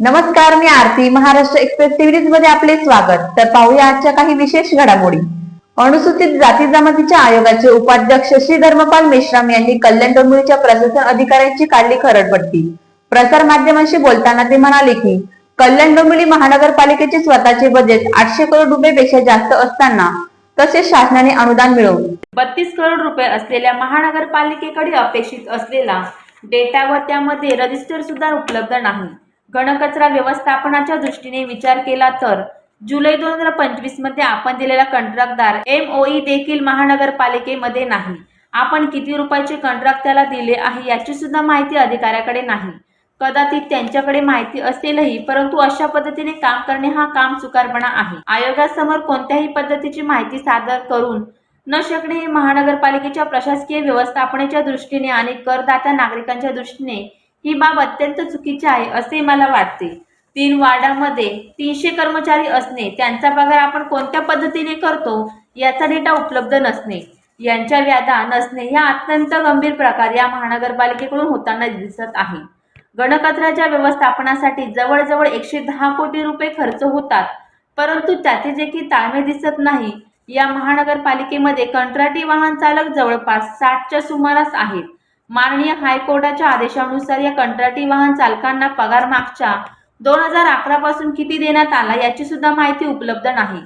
नमस्कार मी आरती. महाराष्ट्र एक्सप्रेस सिरीजमध्ये आपले स्वागत. तर पाहूया आजच्या काही विशेष घडामोडी. अनुसूचित जाती जमातीच्या आयोगाचे उपाध्यक्ष श्री धर्मपाल मेश्राम यांनी कल्याण डोंबिवलीच्या प्रशासन अधिकाऱ्यांची काढली खरडपट्टी प्रसार माध्यमांशी बोलताना ते म्हणाले की कल्याण डोंबिवली महानगरपालिकेचे स्वतःचे बजेट आठशे करोड रुपयेपेक्षा जास्त असताना तसेच शासनाने अनुदान मिळवून. बत्तीस करोड रुपये असलेल्या महानगरपालिकेकडे अपेक्षित असलेला डेटा व त्यामध्ये रजिस्टर सुद्धा उपलब्ध नाही. घनकचरा व्यवस्थापनाच्या दृष्टीने विचार केला तर जुलै दोन हजार पंचवीसमध्ये आपण दिलेला कंत्राटदार एमओई देखील महानगरपालिकेमध्ये नाही. आपण किती रुपयाचे कंत्राट त्याला दिले आहे याची सुद्धा माहिती अधिकाऱ्याकडे नाही. कदाचित त्यांच्याकडे माहिती असेलही परंतु अशा पद्धतीने काम करणे हा काम चुकारपणा आहे. आयोगासमोर कोणत्याही पद्धतीची माहिती सादर करून न शकणे हे महानगरपालिकेच्या प्रशासकीय व्यवस्थापनेच्या दृष्टीने आणि करदात्या नागरिकांच्या दृष्टीने ही बाब अत्यंत चुकीची आहे असे मला वाटते. तीन वार्डामध्ये तीनशे कर्मचारी असणे त्यांचा पगार आपण कोणत्या पद्धतीने करतो याचा डेटा उपलब्ध नसणे यांच्या व्याधा नसणे ह्या अत्यंत गंभीर प्रकार या महानगरपालिकेकडून होताना दिसत आहे. गणकचऱ्याच्या व्यवस्थापनासाठी जवळजवळ एकशे दहा कोटी रुपये खर्च होतात परंतु त्याचे देखील ताळमेळ दिसत नाही या महानगरपालिकेमध्ये कंत्राटी वाहन चालक जवळपास साठच्या सुमारास आहेत. माननीय हायकोर्टाच्या आदेशानुसार या कंत्राटी वाहन चालकांना पगार मागच्या दोन हजार अकरा पासून किती देण्यात आला याची सुद्धा माहिती उपलब्ध नाही.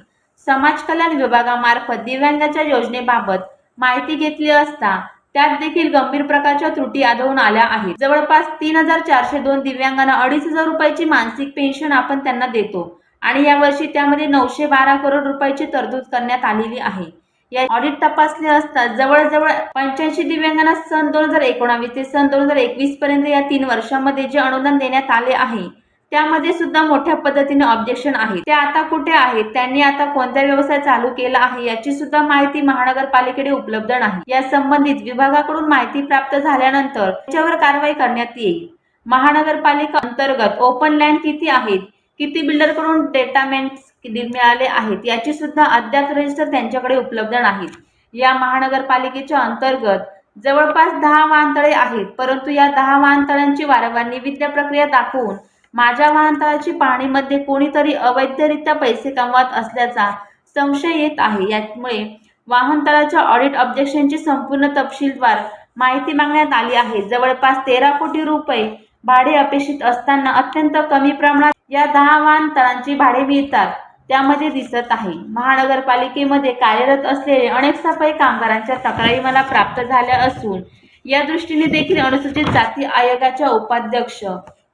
समाज कल्याण विभागामार्फत दिव्यांगाच्या योजनेबाबत माहिती घेतली असता त्यात देखील गंभीर प्रकारच्या त्रुटी आढळून आल्या आहेत. जवळपास तीन हजार चारशे दोन दिव्यांगांना अडीच हजार रुपयाची मानसिक पेन्शन आपण त्यांना देतो आणि यावर्षी त्यामध्ये नऊशे बारा करोड रुपयाची तरतूद करण्यात आलेली आहे. या ऑडिट तपासले असता जवळजवळ पंच्याऐंशी दिव्यांगांना सन दोन हजार एकोणावीस ते सन दोन हजार एकवीस पर्यंत या तीन वर्षामध्ये जे अनुदान देण्यात आले आहे त्यामध्ये सुद्धा मोठ्या पद्धतीने ऑब्जेक्शन आहे ते आता कुठे आहेत? त्यांनी आता कोणता व्यवसाय चालू केला आहे? याची सुद्धा माहिती महानगरपालिकेकडे उपलब्ध नाही. या संबंधित विभागाकडून माहिती प्राप्त झाल्यानंतर त्याच्यावर कारवाई करण्यात येईल. महानगरपालिका अंतर्गत ओपन लँड किती आहेत? किती बिल्डरकडून डेटामेंट्स मिळाले आहेत याची सुद्धा अद्याप रजिस्टर त्यांच्याकडे उपलब्ध नाहीत या महानगरपालिकेच्या अंतर्गत जवळपास दहा वाहनतळे आहेत परंतु या दहा वाहनतळांची वारंवार निविद्या प्रक्रिया दाखवून माझ्या वाहनतळाची पाहणीमध्ये कोणीतरी अवैधरित्या पैसे कमवत असल्याचा संशय येत आहे. यामुळे वाहनतळाच्या ऑडिट ऑब्जेक्शनची संपूर्ण तपशीलवार माहिती मागण्यात आली आहे. जवळपास तेरा कोटी रुपये भाडे अपेक्षित असताना अत्यंत कमी प्रमाणात या दहा वाहनतळांची भाडे मिळतात. त्यामध्ये दिसत आहे. महानगरपालिकेमध्ये कार्यरत असलेले अनेक सफाई कामगारांच्या तक्रारी मला प्राप्त झाल्या असून या दृष्टीने देखील अनुसूचित जाती आयोगाच्या उपाध्यक्ष.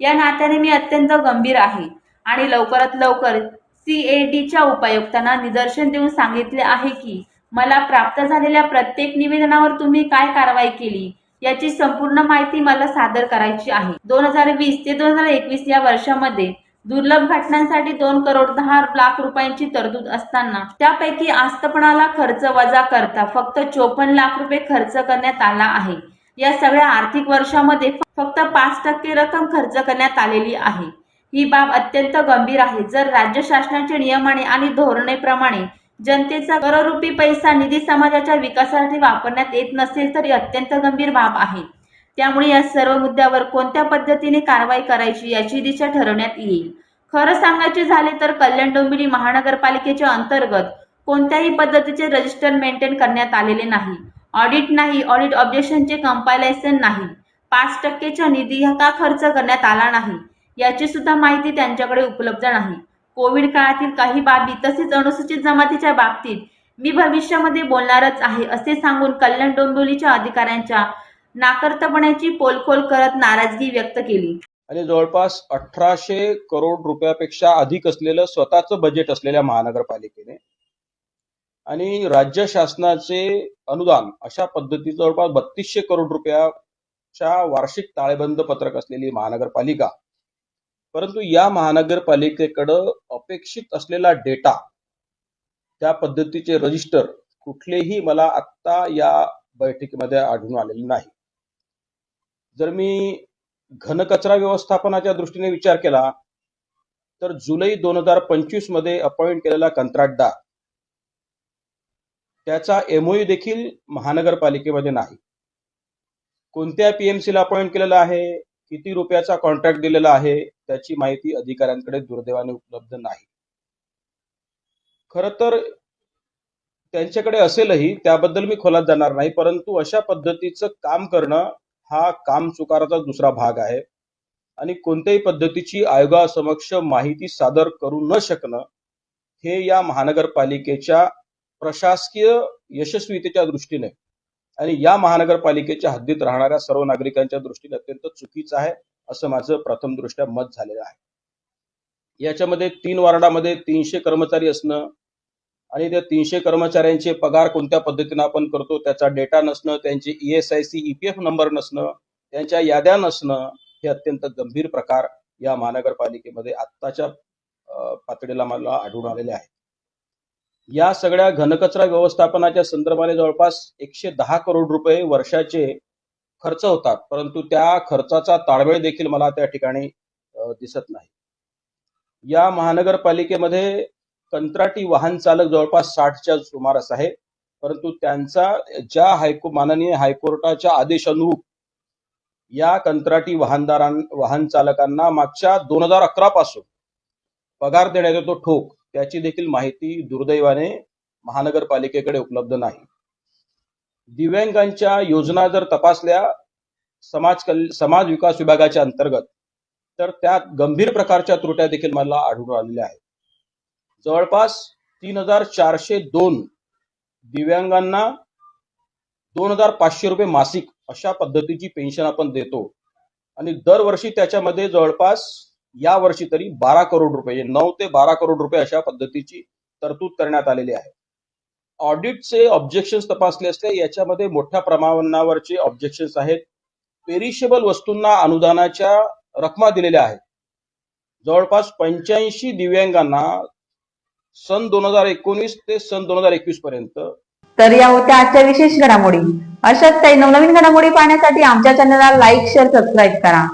या नात्याने मी अत्यंत गंभीर आहे आणि लवकरात लवकर सी एन डीच्या उपायुक्तांना निदर्शन देऊन सांगितले आहे की मला प्राप्त झालेल्या प्रत्येक निवेदनावर तुम्ही काय कारवाई केली याची संपूर्ण माहिती मला सादर करायची आहे. दोन हजार वीस ते दोन हजार एकवीस या वर्षामध्ये दुर्लभ घटनांसाठी दोन करोड दहा लाख रुपयांची तरतूद असताना त्यापैकी आस्तपणाला खर्च वजा करता फक्त चोपन्न लाख रुपये खर्च करण्यात आला आहे. या सगळ्या आर्थिक वर्षामध्ये फक्त पाच टक्के रक्कम खर्च करण्यात आलेली आहे. ही बाब अत्यंत गंभीर आहे. जर राज्य शासनाचे नियमाने आणि धोरणेप्रमाणे जनतेचा कररूपी पैसा निधी समाजाच्या विकासासाठी वापरण्यात येत नसेल तर ही अत्यंत गंभीर बाब आहे. त्यामुळे या सर्व मुद्द्यावर कोणत्या पद्धतीने कारवाई करायची याची दिशा ठरवण्यात येईल. खरं सांगायचे झाले तर कल्याण डोंबिवली महानगरपालिकेच्या अंतर्गत कोणत्याही पद्धतीचे रजिस्टर मेंटेन करण्यात आलेले नाही. ऑडिट नाही ऑडिट ऑब्जेक्शनचे कंपायलेशन नाही. पाच टक्केचा निधी का खर्च करण्यात आला नाही? याची सुद्धा माहिती त्यांच्याकडे उपलब्ध नाही. कोविड काळातील काही बाबी तसेच अनुसूचित जमातीच्या बाबतीत मी भविष्यामध्ये बोलणारच आहे असे सांगून कल्याण डोंबिवलीच्या अधिकाऱ्यांच्या नाकर्तपणाची पोलखोल करत नाराजगी व्यक्त केली. आणि जवळपास अठराशे करोड रुपयापेक्षा अधिक असलेलं स्वतःचं बजेट असलेल्या महानगरपालिकेने आणि राज्य शासनाचे अनुदान अशा पद्धतीचं जवळपास बत्तीसशे करोड रुपयाच्या वार्षिक ताळेबंद पत्रक असलेली महानगरपालिका परंतु या महानगरपालिकेकडं अपेक्षित असलेला डेटा त्या पद्धतीचे रजिस्टर कुठलेही मला आत्ता या बैठकीमध्ये आढळून आलेले नाही. जर मी घनकचरा व्यवस्थापनाच्या दृष्टीने विचार केला तर जुलै दोन हजार पंचवीसमध्ये अपॉइंट केलेला कंत्राटदार त्याचा एमओयू देखील महानगरपालिकेमध्ये नाही. कोणत्या पीएमसीला अपॉइंट केलेला आहे किती रुपयाचा कॉन्ट्रॅक्ट दिलेला आहे त्याची माहिती अधिकाऱ्यांकडे दुर्दैवाने उपलब्ध नाही. खर तर त्यांच्याकडे असेलही त्याबद्दल मी खोलात जाणार नाही परंतु अशा पद्धतीचं काम करणं हा काम चुकाराचा दुसरा भाग आहे. आणि कोणत्याही पद्धतीची आयोगासमक्ष माहिती सादर करू न शकणं हे या महानगरपालिकेच्या प्रशासकीय यशस्वीतेच्या दृष्टीने आणि या महानगरपालिकेच्या हद्दीत राहणाऱ्या सर्व नागरिकांच्या दृष्टीने अत्यंत चुकीचं आहे असं माझं प्रथम दृष्ट्या मत झालेलं आहे. याच्यामध्ये तीन वार्डामध्ये तीनशे कर्मचारी असणं आणि त्या तीनशे कर्मचाऱ्यांचे पगार कोणत्या पद्धतीने आपण करतो त्याचा डेटा नसणं त्यांचे E S I C EPF number नसणं त्यांच्या याद्या नसणं हे अत्यंत गंभीर प्रकार या महानगरपालिकेमध्ये आत्ताच्या पातळीला मला आढळून आलेले आहे या सगळ्या घनकचरा व्यवस्थापनाच्या संदर्भाने जवळपास एकशे दहा करोड रुपये वर्षाचे खर्च होतात परंतु त्या खर्चाचा ताळमेळ देखील मला त्या ठिकाणी दिसत नाही. या महानगरपालिकेमध्ये कंत्राटी वाहन चालक जवळपास साठच्या सुमारास आहे. परंतु त्यांचा ज्या हायको माननीय हायकोर्टाच्या आदेशानुरूप या कंत्राटी वाहनदारां वाहन चालकांना मागच्या दोन हजार अकरा पासून पगार देण्यात येतो ठोक त्याची देखील माहिती दुर्दैवाने महानगरपालिकेकडे उपलब्ध नाही. दिव्यांगांच्या योजना जर तपासल्या समाज कल समाज विकास विभागाच्या अंतर्गत तर त्यात गंभीर प्रकारच्या त्रुट्या देखील मला आढळून आलेल्या आहेत. जवळपास तीन हजार चारशे दोन दिव्यांगांना दोन हजार पाचशे रुपये मासिक अशा पद्धतीची पेन्शन आपण देतो. आणि दरवर्षी त्याच्यामध्ये जवळपास या वर्षी तरी बारा करोड रुपये म्हणजे नऊ ते बारा करोड रुपये अशा पद्धतीची तरतूद करण्यात आलेली आहे. ऑडिटचे ऑब्जेक्शन्स तपासले असते याच्यामध्ये मोठ्या प्रमाणावरचे ऑब्जेक्शन्स आहेत. पेरिशेबल वस्तूंना अनुदानाच्या रकमा दिलेल्या आहेत. जवळपास पंच्याऐंशी दिव्यांगांना सन दोन हजार एकोणीस ते सन दोन हजार एकवीस पर्यंत. तर या होत्या आजच्या विशेष घडामोडी. अशाच काही नवनवीन घडामोडी पाहण्यासाठी आमच्या चॅनलला लाईक शेअर सबस्क्राईब करा.